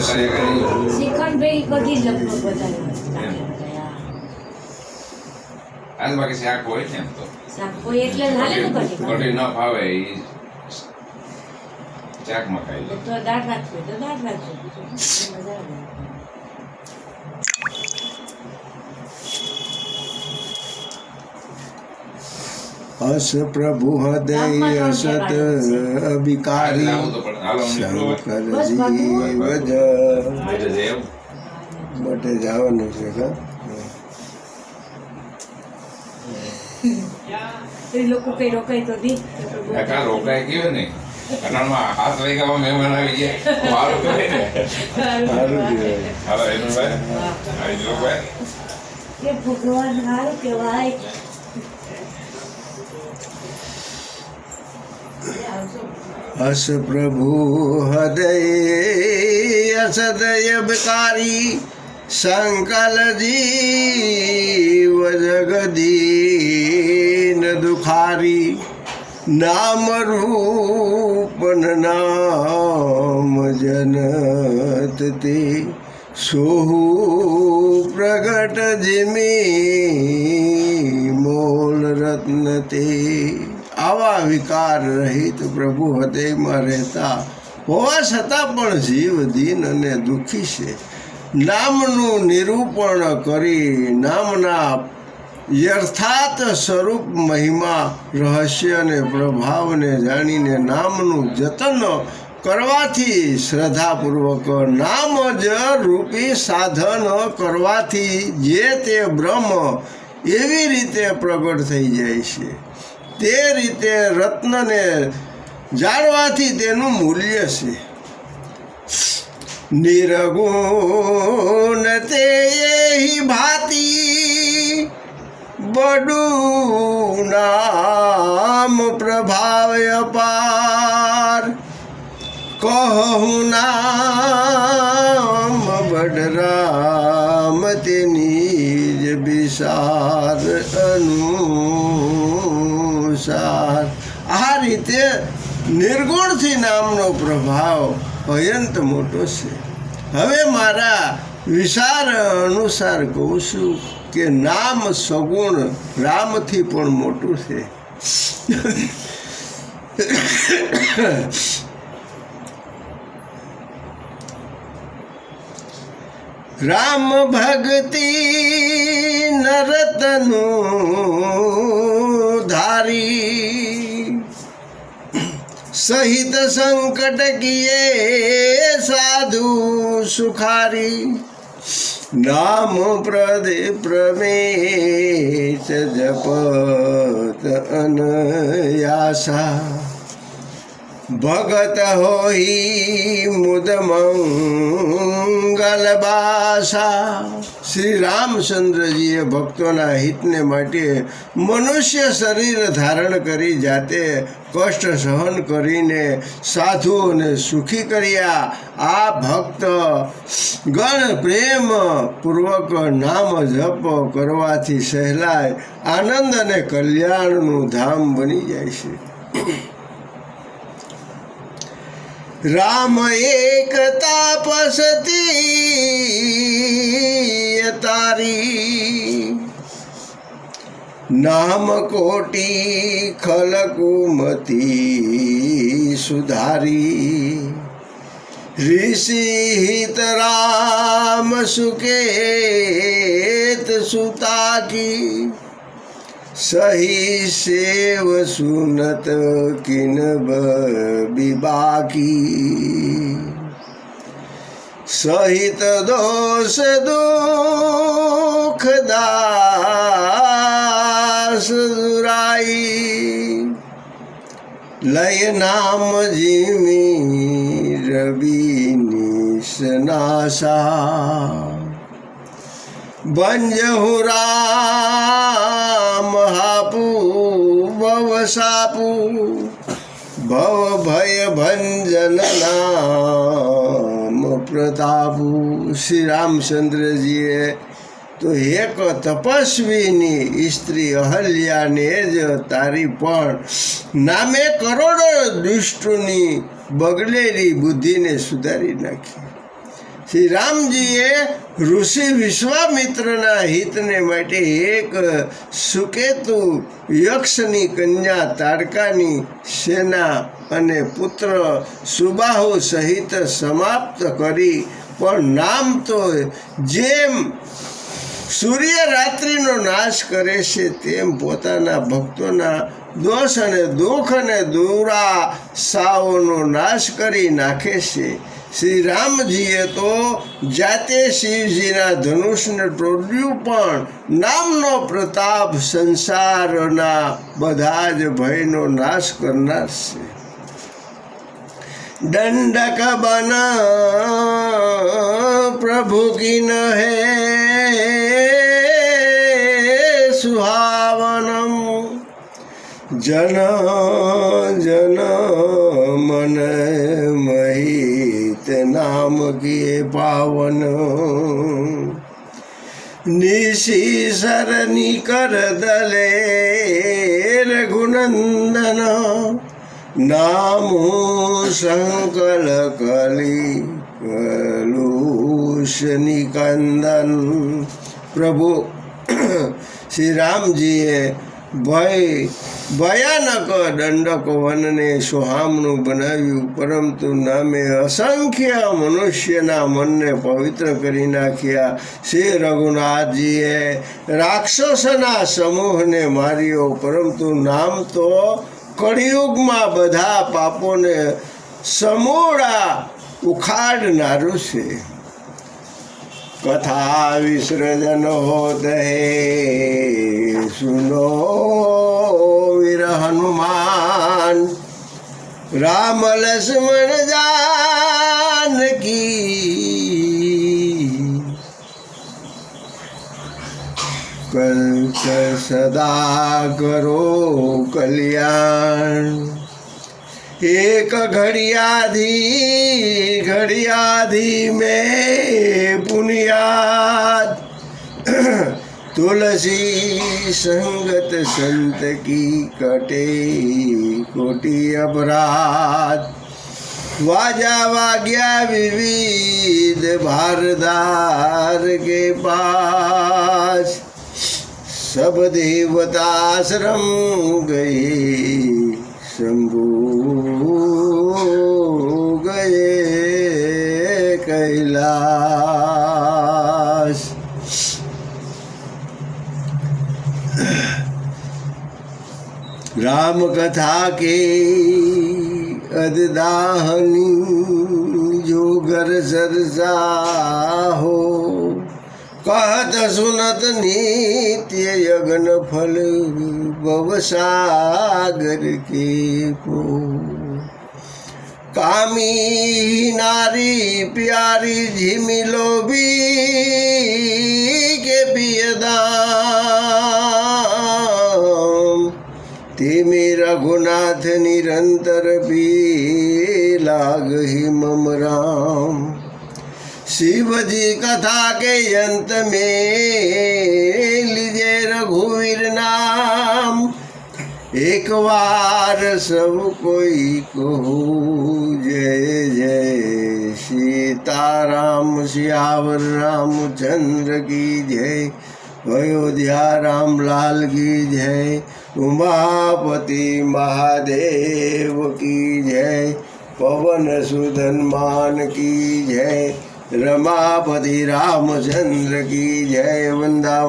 શ્રીખંડ ભાઈ કઢી જ લગભગ વધારે બધા. આજ બાકી શાક હોય ને એમ તો. શાક કોઈ એટલે હાલે ને કઢી કઢી ન ભાવે એ શાકમાં ખાઈ લે તો દાળ રાખજો તો દાળ રાખજો મજા આવે. અસ પ્રભુ હૃદય અસત અભિકારી. માટે જવાનું છે કા લોકો કઈ રોકાય તો દી રોકાય ગયો ને કનાળમાં હાથ લઈ ગયા મહેમાન આવી ગયા. મારું સારું એનું ભાઈ ભગવાન સારું કહેવાય. અસ પ્રભુ હૃદય અસદય વિકારી સંકલ જીવ જગદીન દુખારી નામ રૂપન નામ જનત તે. સોહુ પ્રગટ જીમી મોલ રત્ન તે. આવા વિકાર રહિત પ્રભુ હૃદયમાં રહેતા હોવા છતાં પણ જીવ દીન અને દુઃખી છે. નામનું નિરૂપણ કરી નામના યર્થાર્થ સ્વરૂપ મહિમા, રહસ્ય અને પ્રભાવને જાણીને નામનું જતન કરવાથી શ્રદ્ધાપૂર્વક નામ જ રૂપી સાધન કરવાથી જે તે બ્રહ્મ એવી રીતે પ્રગટ થઈ જાય છે. તે રીતે રત્નને જાણવાથી તેનું મૂલ્ય છે. નિરગુણ તે ભાતી બડું નામ પ્રભાવ કહું નામ બડરામ તેની જ વિસાર અનુસાર. આ રીતે નિર્ગુણથી નામનો પ્રભાવ અયંત મોટો છે. હવે મારા વિચાર અનુસાર કહું છું કે નામ સગુણ રામથી પણ મોટું છે. રામ ભક્તિ નરતનું ધારી. સહિત સંકટ કિયે સાધુ સુખારી. નામ પ્રદે પ્રમેશ જપત અનયાસા. ભગત હોઈ મુદ મંગલ બાસા. શ્રી રામચંદ્રજીએ ભક્તોના હિતને માટે મનુષ્ય શરીર ધારણ કરી જાતે કષ્ટ સહન કરીને સાધુઓને સુખી કર્યા. આ ભક્ત ગણ પ્રેમ પૂર્વક નામ જપ કરવાથી સહેલાય આનંદ અને કલ્યાણનું ધામ બની જાય છે. રામ એક તાપસતી તારી નામ કોટી ખલકુમતી સુધારી. ઋષિ હિત રામ સુકેત સુતાકી સહી સેવ સુનત કિન सहित સહિત દોષ दास दुराई દુરાઈ લય નામ જીમી રવિ સનાસા બંજહુ રામ હાપુ, ભવ ભય ભંજન નામ પ્રતાપુ. શ્રી રામચંદ્રજીએ તો એક તપસ્વીની સ્ત્રી અહલ્યાને જ તારી પણ નામે કરોડો દુષ્ટની બગડેલી બુદ્ધિને સુધારી નાખી. શ્રી રામજીએ ઋષિ વિશ્વામિત્રના હિતને માટે એક સુકેતુ યક્ષની કન્યા તારકાની સેના અને પુત્ર સુબાહુ સહિત સમાપ્ત કરી. પણ નામ તો જેમ સૂર્ય રાત્રિનો નાશ કરે છે, તેમ પોતાના ભક્તોના દોષ અને દુઃખ અને દુરાશાઓનો નાશ કરી નાખે છે. શ્રી રામજીએ તો જાતે શિવજીના ધનુષને તોડ્યું પણ નામનો પ્રતાપ સંસારના બધા જ ભયનો નાશ કરનાર છે. દંડક બન પ્રભુ કિન હે સુહાવનમ. જન જન મને યોગીએ પાવન. નિશી સરની કરદલે રઘુનંદન. નામો સંકલ કલી કલુષ નિકંદન. પ્રભુ શ્રી રામજીએ ભય, ભયાનક દંડક વનને સોહામણું બનાવ્યું. પરંતુ નામે અસંખ્ય મનુષ્યના મનને પવિત્ર કરી નાખ્યા. શ્રી રઘુનાથજીએ રાક્ષસના સમૂહને માર્યો. પરંતુ નામ તો કળિયુગમાં બધા પાપોને સમૂળા ઉખાડનારું છે. કથા વિસર્જન હોત હે. સુનો વીર હનુમાન રામ લક્ષ્મણ જાનકી. કલ્પ સદા કરો કલ્યાણ. એક ઘડિયાધી ઘડિયાધી મેં પુનિયાદ તુલસી સંગત સંત કી કટે કોટી અપરાધ વાજા વાગ્યા વિવિધ ભારદાર કે પાસ સબ દેવતાશ્રમ ગયે શંભુ થાકે અદદાહની જો ઘર સરસા હો કહત સુનત નિત્ય યજ્ઞ ફલ ભવસાગર કે પો કામી નારી પ્યારી ઝીમી લોબી કે પિયદા रघुनाथ निरंतर भी लाग ही मम राम। शिव जी कथा के अंत में लीजे रघुवीर नाम। एक बार सब कोई कहो, जय जय सीताराम, सियावर रामचंद्र की जय। અયોધ્યા રામલાલ કી જય, ઉમાપતિ મહાદેવ કી જય, પવન સુધન માન કી જય, રમાપતિ રામચંદ્ર કી જય વંદા